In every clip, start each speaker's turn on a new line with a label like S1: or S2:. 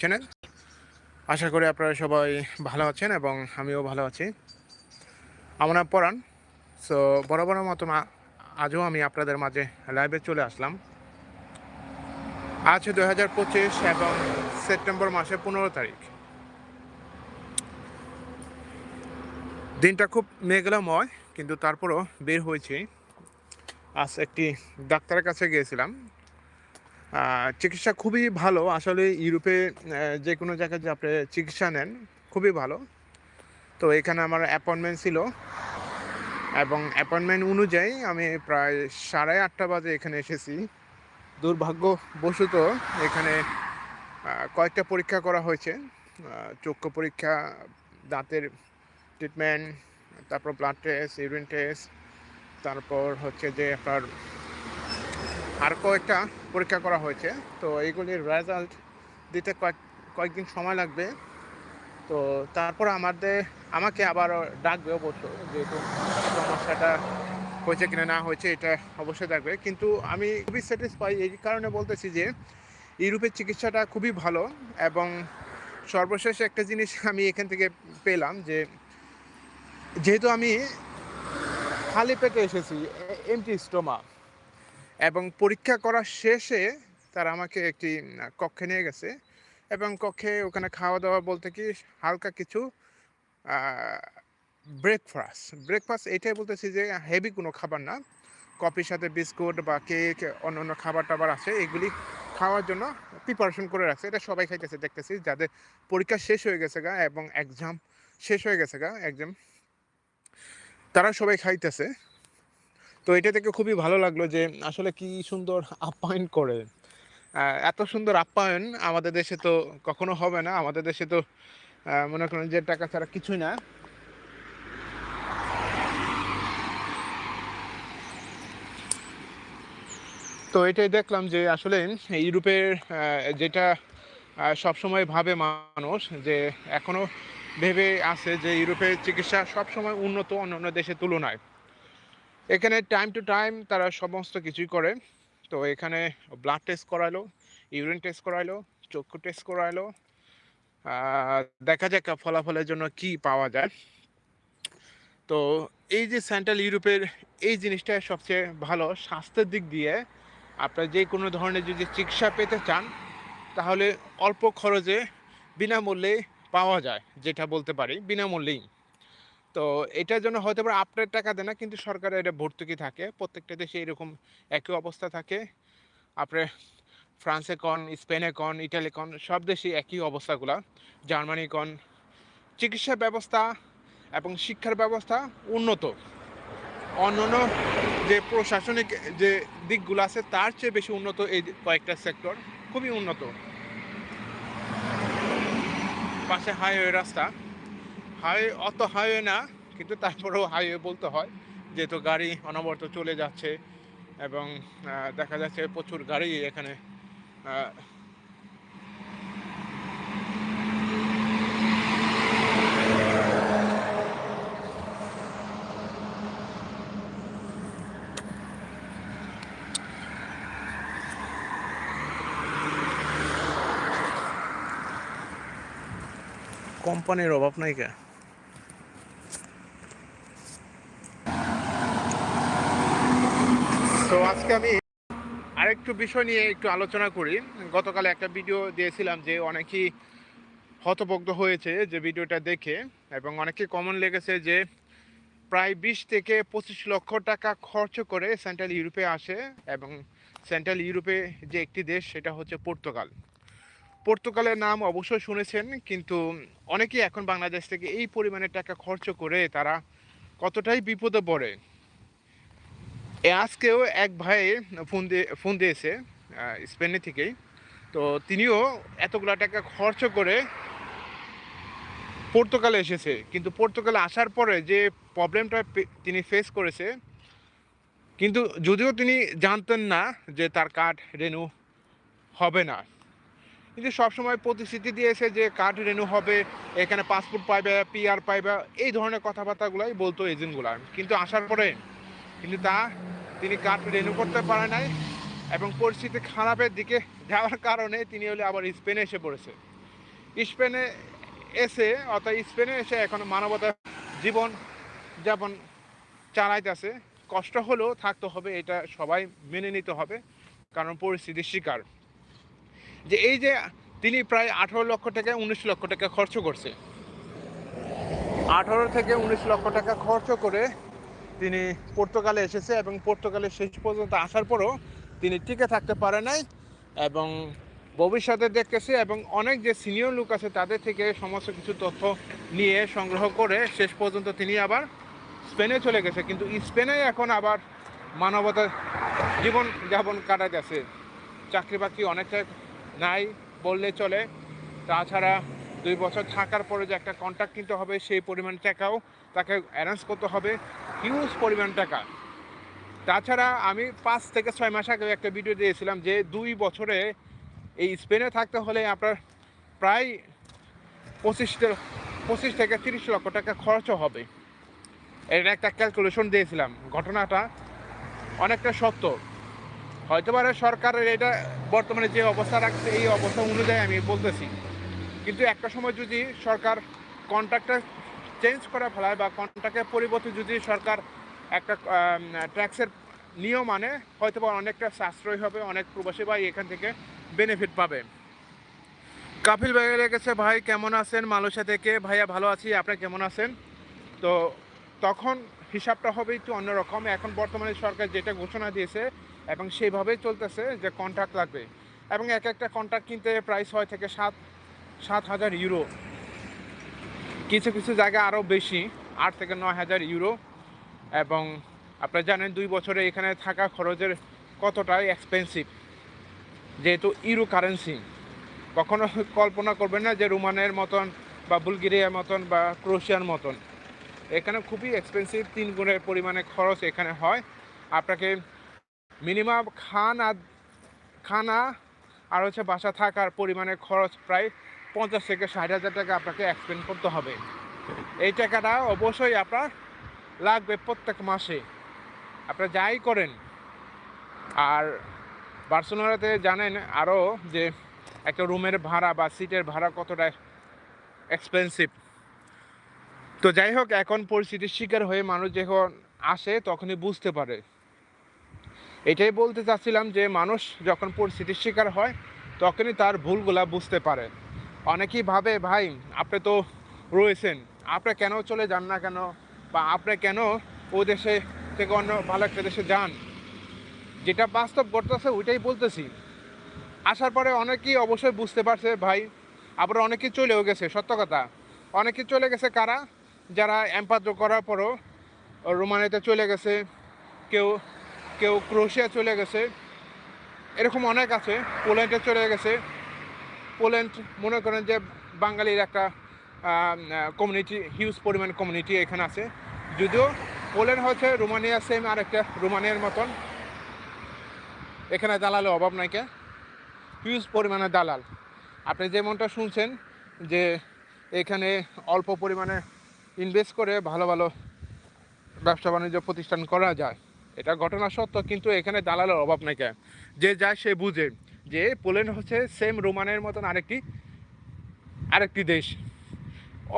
S1: Channel আশা করি আপনারা সবাই ভালো আছেন এবং আমিও ভালো আছি। আমার নাম পরাণ। সো বরাবরের মতো আজও আমি আপনাদের মাঝে লাইভে চলে আসলাম। আজ দু হাজার পঁচিশ এবং সেপ্টেম্বর মাসে পনেরো তারিখ। দিনটা খুব মেঘলাময়, কিন্তু তারপরও বের হয়েছি। আজ একটি ডাক্তারের কাছে গিয়েছিলাম। চিকিৎসা খুবই ভালো। আসলে ইউরোপে যে কোনো জায়গায় যে আপনি চিকিৎসা নেন, খুবই ভালো। তো এখানে আমার অ্যাপয়েন্টমেন্ট ছিল। এবং অ্যাপয়েন্টমেন্ট অনুযায়ী আমি প্রায় সাড়ে আটটা বাজে এখানে এসেছি। দুর্ভাগ্যবশত এখানে কয়েকটা পরীক্ষা করা হয়েছে। চক্ষু পরীক্ষা, দাঁতের ট্রিটমেন্ট তারপর ব্লাড টেস্ট ইউরিন টেস্ট তারপর হচ্ছে যে আপনার আর কয়েকটা পরীক্ষা করা হয়েছে। তো এইগুলির রেজাল্ট দিতে কয়েক, কয়েকদিন সময় লাগবে। তো তারপর আমাদের, আমাকে আবার ডাকবে অবশ্য যেহেতু সমস্যাটা হয়েছে কিনা না হয়েছে এটা অবশ্যই ডাকবে কিন্তু আমি খুবই স্যাটিসফাই এই কারণে বলতেছি যে, ইউরোপের চিকিৎসাটা খুবই ভালো এবং সর্বশেষ একটা জিনিস আমি এখান থেকে পেলাম যে, যেহেতু আমি খালি পেটে এসেছি এমটি স্টোমা এবং পরীক্ষা করার শেষে তারা আমাকে একটি কক্ষে নিয়ে গেছে এবং কক্ষে ওখানে খাওয়া দাওয়া বলতে কি হালকা কিছু ব্রেকফাস্ট ব্রেকফাস্ট এটাই বলতেছি যে হেভি কোনো খাবার না। কফির সাথে বিস্কুট বা কেক অন্য অন্য খাবার টাবার আছে, এগুলি খাওয়ার জন্য প্রিপারেশন করে রাখছে। এটা সবাই খাইতেছে, দেখতেছি যাদের পরীক্ষা শেষ হয়ে গেছে গা এবং এক্সাম শেষ হয়ে গেছে গা এক্সাম তারা সবাই খাইতেছে। তো এটা থেকে খুবই ভালো লাগল যে আসলে কি সুন্দর আপ্যায়ন করে। এত সুন্দর আপ্যায়ন আমাদের দেশে তো কখনো হবে না। আমাদের দেশে তো মনে করেন যে টাকা ছাড়া কিছুই না। তো এটাই দেখলাম যে আসলে ইউরোপের যেটা সবসময় ভাবে মানুষ যে এখনও ভেবে আছে যে ইউরোপের চিকিৎসা সবসময় উন্নত অন্যান্য দেশের তুলনায়। এখানে টাইম টু টাইম তারা সমস্ত কিছুই করে। তো এখানে ব্লাড টেস্ট করালো ইউরিন টেস্ট করাইলো চক্ষু টেস্ট করাইলো আহ, দেখা যাক ফলাফলের জন্য কি পাওয়া যায়। তো এই যে সেন্ট্রাল ইউরোপের এই জিনিসটা সবচেয়ে ভালো স্বাস্থ্যের দিক দিয়ে আপনার যে কোনো ধরনের যদি চিকিৎসা পেতে চান তাহলে অল্প খরচে বিনামূল্যে পাওয়া যায় যেটা বলতে পারি বিনামূল্যেই। তো এটার জন্য হয়তো পারে আপনার টাকা দেয় না, কিন্তু সরকারের এটা ভর্তুকি থাকে। প্রত্যেকটা দেশে এরকম একই অবস্থা থাকে। আপনার ফ্রান্সে কন স্পেনে কন ইটালি কন, সব দেশে একই অবস্থাগুলা। জার্মানি কন, চিকিৎসা ব্যবস্থা এবং শিক্ষার ব্যবস্থা উন্নত। অন্যান্য যে প্রশাসনিক যে দিকগুলো আছে, তার চেয়ে বেশি উন্নত এই কয়েকটা সেক্টর খুবই উন্নত। পাশে হাইওয়ে রাস্তা। হাইওয়ে অত হাইওয়ে না, কিন্তু তারপরেও হাইওয়ে বলতে হয়, যেহেতু গাড়ি অনবরত চলে যাচ্ছে এবং দেখা যাচ্ছে প্রচুর গাড়ি এখানে কোম্পানির অভাব নাই কে তো আজকে আমি আরেকটু বিষয় নিয়ে একটু আলোচনা করি। গতকালে একটা ভিডিও দিয়েছিলাম যে অনেকেই হতভগ্ন হয়েছে যে ভিডিওটা দেখে এবং অনেকে কমন লেগেছে যে প্রায় বিশ থেকে পঁচিশ লক্ষ টাকা খরচ করে সেন্ট্রাল ইউরোপে আসে এবং সেন্ট্রাল ইউরোপে যে একটি দেশ, সেটা হচ্ছে পর্তুগাল পর্তুগালের নাম অবশ্যই শুনেছেন, কিন্তু অনেকেই এখন বাংলাদেশ থেকে এই পরিমাণে টাকা খরচ করে তারা কতটাই বিপদে পড়ে আজকেও এক ভাই ফোন দিয়ে, ফোন দিয়েছে স্পেনে থেকেই। তো তিনিও এতগুলা টাকা খরচ করে পর্তুগালে এসেছে। কিন্তু পর্তুগালে আসার পরে যে প্রবলেমটা তিনি ফেস করেছে, কিন্তু যদিও তিনি জানতেন না যে তার কার্ড রেনু হবে না। কিন্তু সবসময় প্রতিশ্রুতি দিয়েছে যে কার্ড রেনু হবে, এখানে পাসপোর্ট পাইবে পিআর পাইবে, এই ধরনের কথাবার্তাগুলাই বলতো এজেন্টগুলা। কিন্তু আসার পরে কিন্তু তা তিনি কার্ড রেনু করতে পারে নাই এবং পরিস্থিতি খারাপের দিকে যাওয়ার কারণে তিনি হলে আবার স্পেনে এসে পড়েছে। স্পেনে এসে, অর্থাৎ স্পেনে এসে এখন মানবতা জীবন যাপন চালাইতেছে। কষ্ট হলেও থাকতে হবে, এটা সবাই মেনে নিতে হবে, কারণ পরিস্থিতির শিকার। যে এই যে তিনি প্রায় আঠারো লক্ষ টাকা, উনিশ লক্ষ টাকা খরচ করছে। আঠারো থেকে উনিশ লক্ষ টাকা খরচ করে তিনি পর্তুগালে এসেছে এবং পর্তুগালে শেষ পর্যন্ত আসার পরও তিনি টিকে থাকতে পারে নাই এবং ভবিষ্যতে দেখতেছে এবং অনেক যে সিনিয়র লোক আছে তাদের থেকে সমস্ত কিছু তথ্য নিয়ে সংগ্রহ করে শেষ পর্যন্ত তিনি আবার স্পেনে চলে গেছে। কিন্তু স্পেনে এখন আবার মানবতার জীবন যাপন গেছে। চাকরি বাকরি অনেকটা নাই বললে চলে। তাছাড়া দুই বছর থাকার পরে যে একটা কন্ট্রাক্ট কিনতে হবে সেই পরিমাণ টাকাও তাকে অ্যারেঞ্জ করতে হবে। হিউজ পরিমাণ টাকা। তাছাড়া আমি পাঁচ থেকে ছয় মাস আগে একটা ভিডিও দিয়েছিলাম যে দুই বছরে এই স্পেনে থাকতে হলে আপনার প্রায় পঁচিশ পঁচিশ থেকে তিরিশ লক্ষ টাকা খরচও হবে। এর একটা ক্যালকুলেশন দিয়েছিলাম। ঘটনাটা অনেকটা সত্য। হয়তো পারে সরকারের এটা বর্তমানে যে অবস্থা রাখছে, এই অবস্থা অনুযায়ী আমি বলতেছি। কিন্তু একটা সময় যদি সরকার কন্ট্রাক্টটা চেঞ্জ করে ফেলায় বা কন্ট্রাক্টের পরিবর্তে যদি সরকার একটা ট্যাক্সের নিয়ম মানে হয়তো বা অনেকটা সাশ্রয় হবে, অনেক প্রবাসী ভাই এখান থেকে বেনিফিট পাবে। কাফিল ভাই লেগেছে ভাই, কেমন আছেন? মালয়েশিয়া থেকে? ভাইয়া, ভালো আছি, আপনি কেমন আছেন? তো তখন হিসাবটা হবে একটু অন্যরকম। এখন বর্তমানে সরকার যেটা ঘোষণা দিয়েছে এবং সেইভাবেই চলতেছে যে কন্ট্রাক্ট লাগবে। এবং এক একটা কন্ট্রাক্ট কিনতে প্রাইস ছয় থেকে সাত সাত হাজার ইউরো কিছু কিছু জায়গা আরও বেশি, আট থেকে নয় হাজার ইউরো। এবং আপনারা জানেন দুই বছরে এখানে থাকা খরচের কতটাই এক্সপেন্সিভ যেহেতু ইউরো কারেন্সি কখনো কল্পনা করবেন না যে রোমানের মতন বা বুলগেরিয়ার মতন বা ক্রোশিয়ার মতন। এখানে খুবই এক্সপেন্সিভ তিন গুণের পরিমাণে খরচ এখানে হয়। আপনাকে মিনিমাম খান আর খানা আর হচ্ছে বাসা থাকার পরিমাণে খরচ প্রায় পঞ্চাশ থেকে ষাট হাজার টাকা আপনাকে এক্সপেন্ড করতে হবে। এই টাকাটা অবশ্যই আপনার লাগবে প্রত্যেক মাসে। আপনারা যাই করেন, আর বার্সেলোনাতে জানেন আরও যে একটা রুমের ভাড়া বা সিটের ভাড়া কতটা এক্সপেন্সিভ তো যাই হোক, এখন পরিস্থিতির শিকার হয়ে মানুষ যখন আসে তখনই বুঝতে পারে। এটাই বলতে চাচ্ছিলাম যে মানুষ যখন পরিস্থিতির শিকার হয়, তখনই তার ভুলগুলা বুঝতে পারে। অনেকেই ভাবে, ভাই, আপনি তো রয়েছেন। আপনি কেন চলে যান না কেন? বা আপনি কেন ও দেশে থেকে অন্য ভালো একটা দেশে যান? যেটা বাস্তব ঘটতেছে, ওইটাই বলতেছি। আসার পরে অনেকেই অবশ্যই বুঝতে পারছে, ভাই, আবার অনেকেই চলেও গেছে। সত্য কথা। অনেকে চলে গেছে কারা? যারা এম্পাদ্র করার পরও রোমানিয়াতে চলে গেছে, কেউ কেউ ক্রোশিয়া চলে গেছে, এরকম অনেক আছে। পোল্যান্ডে চলে গেছে। পোল্যান্ড, মনে করেন যে বাঙালির একটা কমিউনিটি হিউজ পরিমাণ কমিউনিটি এখানে আছে। যদিও পোল্যান্ড হচ্ছে রোমানিয়া সেম আর একটা রোমানিয়ার মতন। এখানে দালালের অভাব নাই কে? হিউজ পরিমাণে দালাল। আপনি যেমনটা শুনছেন যে এখানে অল্প পরিমাণে ইনভেস্ট করে ভালো ভালো ব্যবসা বাণিজ্য প্রতিষ্ঠান করা যায়, এটা ঘটনা সত্য, কিন্তু এখানে দালালের অভাব নাই কে? যে যায় সে বুঝে। যে পোল্যান্ড হচ্ছে সেম রোমানের মতন আরেকটি আরেকটি দেশ।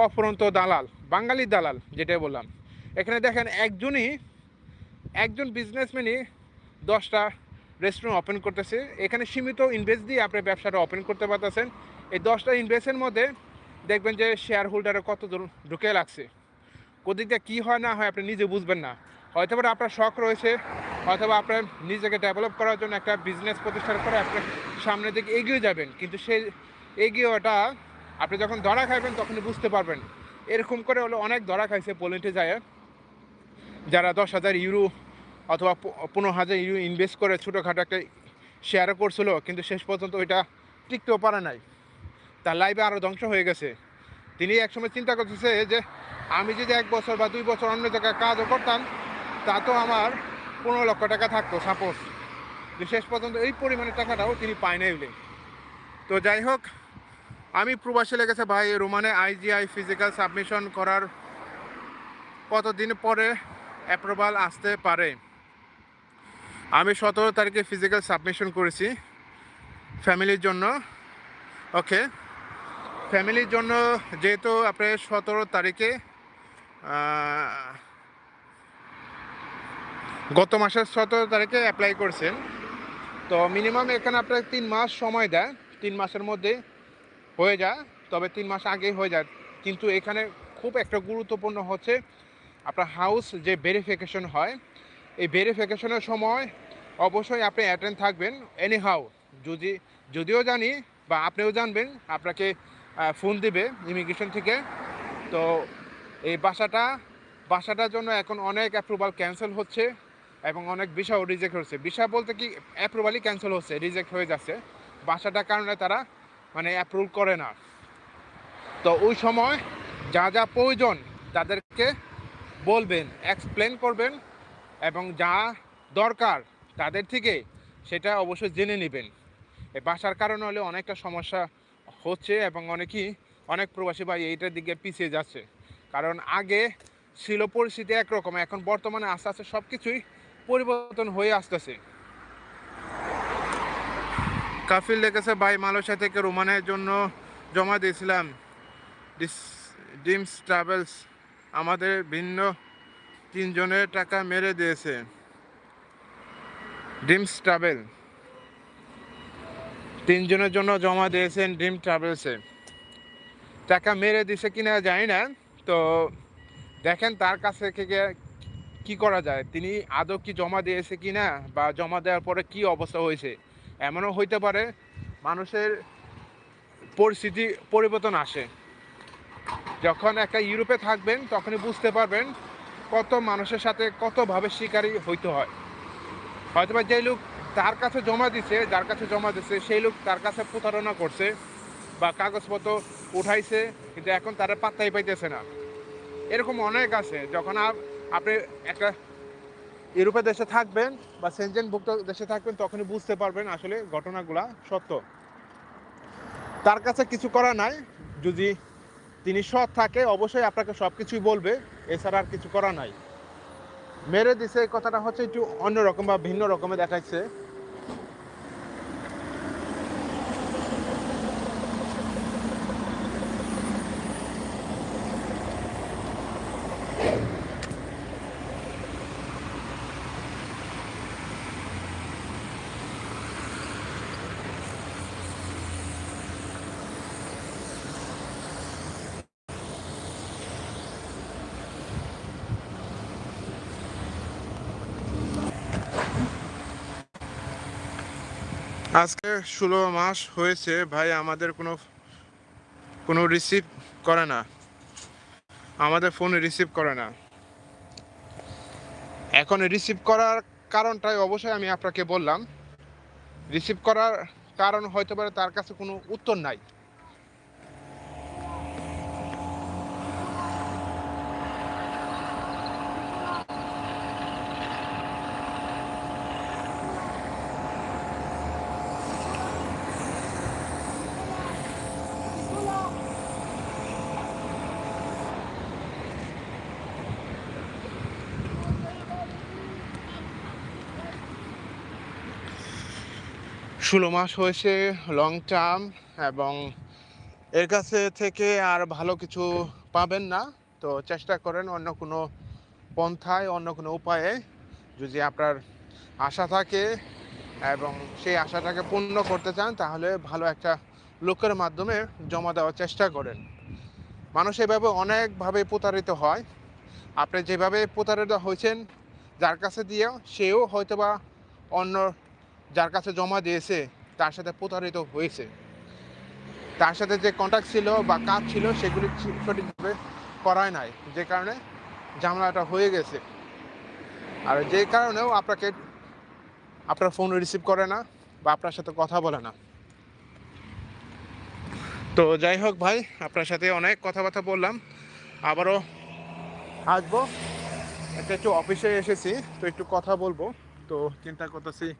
S1: অফরন্ত দালাল, বাঙালি দালাল, যেটাই বললাম। এখানে দেখেন একজনই, একজন বিজনেসম্যানই দশটা রেস্টুরেন্ট ওপেন করতেছে। এখানে সীমিত ইনভেস্ট দিয়ে আপনি ব্যবসাটা ওপেন করতে পারতেছেন। এই দশটা ইনভেস্টের মধ্যে দেখবেন যে শেয়ার হোল্ডারে কত ঢুকে লাগছে। কোদিকটা কী হয় না হয় আপনি নিজে বুঝবেন না। হয়তো আপনার শখ রয়েছে অথবা আপনার নিজেকে ডেভেলপ করার জন্য একটা বিজনেস প্রতিষ্ঠান করে আপনি সামনের দিকে এগিয়ে যাবেন। কিন্তু সেই এগিয়েটা আপনি যখন ধরা খাইবেন তখনই বুঝতে পারবেন। এরকম করে হলো অনেক ধরা খাইছে পোল্যান্ডে যায়। যারা দশ হাজার ইউরো অথবা পনেরো হাজার ইউরো ইনভেস্ট করে ছোটোখাটো একটা শেয়ারও করছিল, কিন্তু শেষ পর্যন্ত ওইটা টিকতেও পারে নাই। তার লাইফে আরও ধ্বংস হয়ে গেছে। তিনি একসময় চিন্তা করতেছে যে, আমি যদি এক বছর বা দুই বছর অন্য জায়গায় কাজও করতাম, তা তো আমার পনেরো লক্ষ টাকা থাকতো সাপোজ যে শেষ পর্যন্ত এই পরিমাণের টাকাটাও তিনি পায় নাই বলে। তো যাই হোক, আমি প্রবাসী লেগেছে ভাই রোমানে আইজিআই ফিজিক্যাল সাবমিশন করার কতদিন পরে অ্যাপ্রুভাল আসতে পারে? আমি সতেরো তারিখে ফিজিক্যাল সাবমিশন করেছি ফ্যামিলির জন্য। ওকে ফ্যামিলির জন্য যেহেতু আপনি সতেরো তারিখে গত মাসের সতেরো তারিখে অ্যাপ্লাই করছেন। তো মিনিমাম এখানে আপনার তিন মাস সময় দেয়। তিন মাসের মধ্যে হয়ে যায়, তবে তিন মাস আগেই হয়ে যায়। কিন্তু এখানে খুব একটা গুরুত্বপূর্ণ হচ্ছে আপনার হাউস যে ভেরিফিকেশন হয়, এই ভেরিফিকেশনের সময় অবশ্যই আপনি অ্যাটেন্ড থাকবেন এনি হাউ যদি, যদিও জানি বা আপনিও জানবেন, আপনাকে ফোন দিবে ইমিগ্রেশন থেকে। তো এই বাসাটা, বাসাটার জন্য এখন অনেক অ্যাপ্রুভাল ক্যান্সেল হচ্ছে। এবং অনেক বিষয়ও রিজেক্ট হচ্ছে বিষয় বলতে কি অ্যাপ্রুভালই ক্যান্সেল হচ্ছে রিজেক্ট হয়ে যাচ্ছে। বাসাটার কারণে তারা মানে অ্যাপ্রুভ করে না। তো ওই সময় যা যা প্রয়োজন তাদেরকে বলবেন এক্সপ্লেন করবেন এবং যা দরকার তাদের থেকে সেটা অবশ্যই জেনে নেবেন। এই বাসার কারণে হলে অনেকটা সমস্যা হচ্ছে এবং অনেকেই, অনেক প্রবাসী ভাই এইটার দিকে পিছিয়ে যাচ্ছে। কারণ আগে ছিল পরিস্থিতি একরকম, এখন বর্তমানে আস্তে আস্তে সব কিছুই পরিবর্তন হয়ে আসতেছে। কাফিল লেগেছে ভাই মালয়েশিয়া থেকে রোমানের জন্য জমা দিয়েছিলাম। ডিমস ট্রাভেলস আমাদের ভিন্ন তিনজনের টাকা মেরে দিয়েছে। Dreams travel. তিনজনের জন্য জমা দিয়েছেন ড্রিম ট্রাভেলসে। টাকা মেরে দিছে কিনা জানি না, তো দেখেন তার কাছে কি করা যায়? তিনি আদৌ কি জমা দিয়েছে কি না? বা জমা দেওয়ার পরে কি অবস্থা হয়েছে? এমনও হইতে পারে মানুষের পরিস্থিতি পরিবর্তন আসে। যখন একটা ইউরোপে থাকবেন, তখনই বুঝতে পারবেন কত মানুষের সাথে কতভাবে শিকারী হইতে হয়। হয়তো বা যে লোক তার কাছে জমা দিছে, যার কাছে জমা দিছে, সেই লোক তার কাছে প্রতারণা করছে বা কাগজপত্র উঠাইছে, কিন্তু এখন তারা পাত্তাই পাইতেছে না। এরকম অনেক আছে, যখন আপনি একটা ইউরোপের দেশে থাকবেন বা সেনজেনভুক্ত দেশে থাকবেন, তখনই বুঝতে পারবেন আসলে ঘটনাগুলা সত্য। তার কাছে কিছু করা নাই। যদি তিনি সৎ থাকে, অবশ্যই আপনাকে সব কিছুই বলবে, এছাড়া আর কিছু করা নাই। মেরে দিছে, এই কথাটা হচ্ছে একটু অন্যরকম বা ভিন্ন রকমে দেখাচ্ছে আজকে ষোলো মাস হয়েছে, ভাই আমাদের কোনো কোনো রিসিভ করে না। আমাদের ফোন রিসিভ করে না। এখন রিসিভ করার কারণটাই অবশ্যই আমি আপনাকে বললাম। রিসিভ করার কারণ হয়তো পারে তার কাছে কোনো উত্তর নাই। ষোলো মাস হয়েছে লং টার্ম এবং এর কাছে থেকে আর ভালো কিছু পাবেন না। তো চেষ্টা করেন অন্য কোনো পন্থায়, অন্য কোনো উপায়ে যদি আপনার আশা থাকে এবং সেই আশাটাকে পূর্ণ করতে চান, তাহলে ভালো একটা লোকের মাধ্যমে জমা দেওয়ার চেষ্টা করেন। মানুষ এভাবে অনেকভাবে প্রতারিত হয়। আপনি যেভাবে প্রতারিত হয়েছেন, যার কাছে দিয়েও, সেও হয়তোবা অন্য যার কাছে জমা দিয়েছে, তার সাথে প্রতারিত হয়েছে। তার সাথে যে কন্ট্যাক্ট ছিল বা কাজ ছিল, সেগুলি ঠিক- সঠিকভাবে করায় নাই। যে কারণে ঝামেলাটা হয়ে গেছে। আর যে কারণেও আপনাকে, আপনার ফোন রিসিভ করে না বা আপনার সাথে কথা বলে না। তো যাই হোক ভাই, আপনার সাথে অনেক কথাবার্তা বললাম। আবারও আসব। একটা একটু অফিসে এসেছি, তো একটু কথা বলব। তো চিন্তা করতেছি